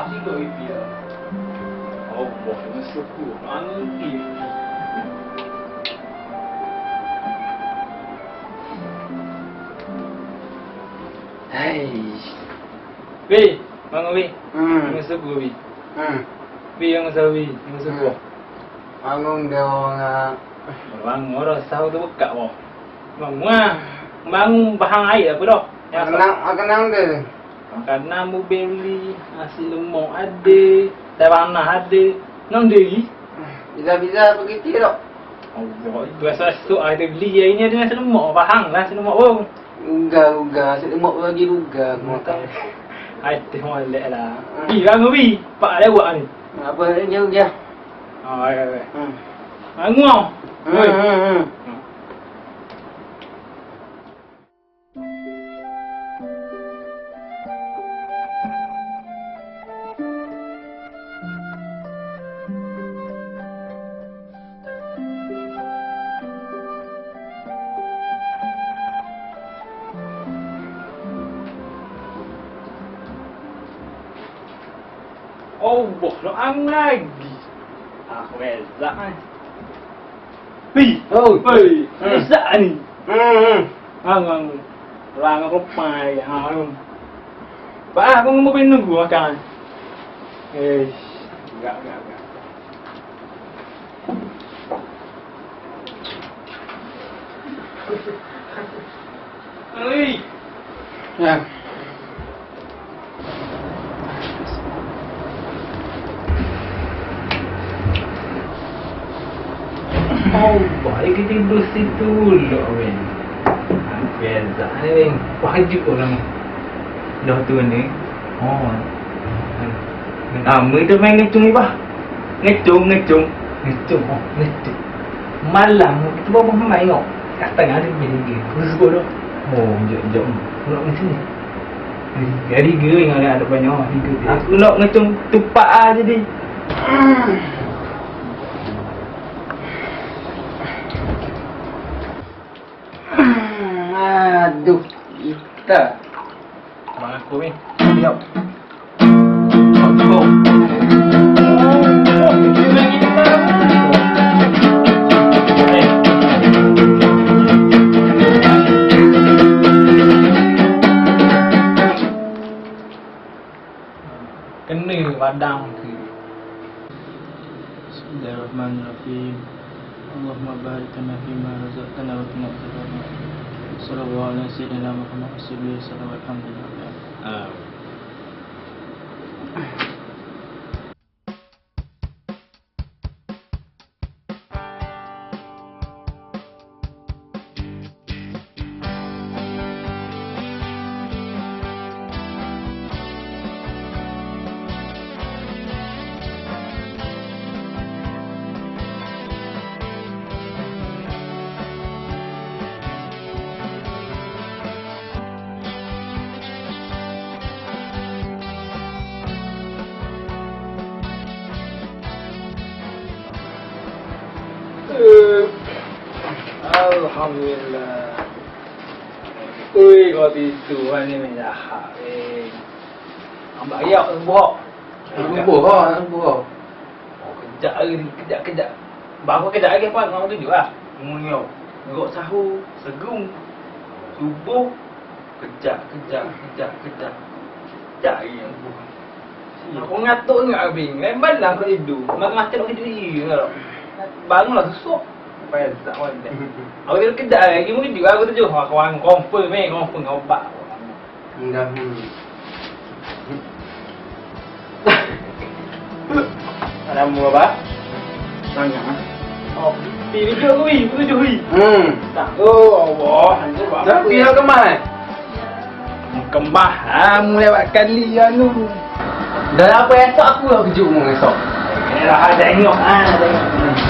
pasti kau itu ya. Oh, boh, masuk ku. Mana ni? Hai. Wei, mana wei? Hmm. Masuk ku wei. Hmm. Wei yang masuk wei, masuk ku. Bangun dia orang ah. Bang, orang tahu tu buka. Bang, wah. Bangun bahang air apa dah? Ya, Kenang, ah, kenang dia. Makanan mu beli, nasi lemak ada, tawanah ada. Nang diri. Bisa-bisa begitu tak? Allah, itu asal esok ada beli yang ini ada nasi lemak. Faham lah nasi lemak pun. Uga, uga. Saya mau lagi uga. Aku makan. Ada molek lah. Pi, bangun pi. Pak lewat ni. Apa ni jauh dia? Oh, ya, ya. Hmm. Bangun tau. Hmm, hmm, hmm. Oh, boh, doang lagi. Aku ezak ni. Pi. Oh. Pi. Hmm. Ezak ni. Hmm, hmm. Bangun. Lang aku pai. Ha. Pak, aku mau pergi nunggu makan. Eh, enggak, enggak, enggak. Oi. Oh, baik kita tidur situ dulu, men. Biasa ni, wajib orang. Dah tu ni. Oh. Nama tu main ngecung ni, bah. Ngecung, ngecung. Ngecung, oh, ngecung. Malam, kita bawa main tengok. Kat tengah ada bini dia. Aku suka dah. Oh, jom, jom. Nak macam ni. Jadi ge yang ada ada banyak dia. Aku nak ngecung tupak ah jadi. Aduh. Kita. Bang aku ni. Oh, Kena padang ke. Bismillahirrahmanirrahim. Allahumma barik lana fima razaqtana wa qina adzabannar. sallallahu alaihi wa aleyhi ve sellem Muhammed sallallahu aleyhi ve sellem. Amin. Alhamdulillah. Ui, kau tidur ni menjahat. Eh. Ambak ayak sembuh. Kau, lupa kau. Oh, kejap lagi, kejap, kejap. Baru kejap lagi apa? Kau tunjuk lah. Nguyau. Nguruk sahur, segung. Subuh. Kejap, kejap, kejap, kejap. Kejap lagi yang subuh. Aku ngatuk ingat Abing. Lemban lah aku tidur. Makan-makan aku tidur. Bangunlah susuk. Sampai tak wadah. Aku tidur kejap lagi. Mungkin juga aku tujuh. Aku orang confirm eh. Confirm kau obat. Dah. hmm. Ada mu apa? Banyak ah. Oh, pilih juga aku wih. Aku tujuh wih. Hmm. Tak. Oh, Allah. Dah kemana? Kembah. Ha, mu lewat kali anu. Dah apa esok aku nak kejut mu esok. Eh, dah tengok. Ha, tengok.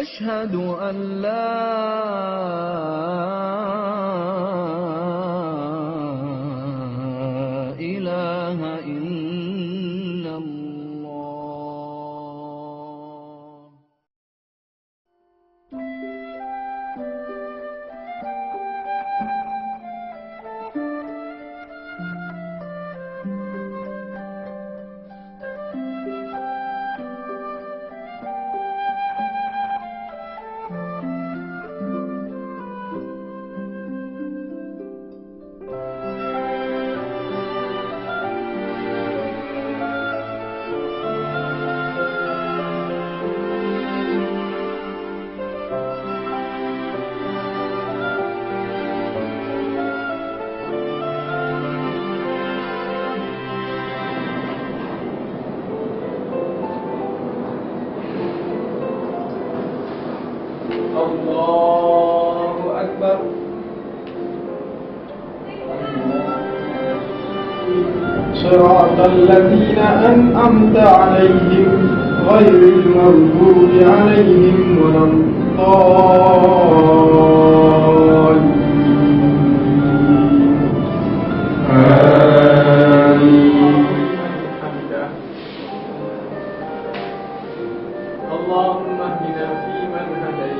أشهد أن لا الله أكبر. صراط الذين أنعمت عليهم غير المغضوب عليهم ولا الضالين. اللهم اهدنا فيمن هديت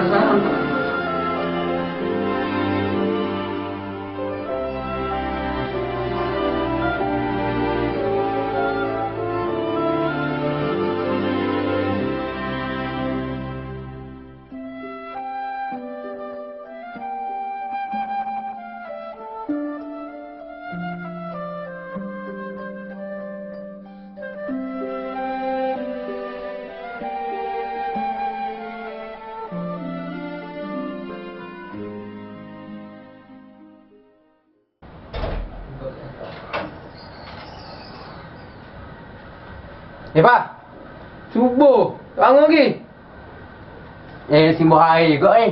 Eh Pak. Subuh. Bangun lagi. Eh simbah air juga eh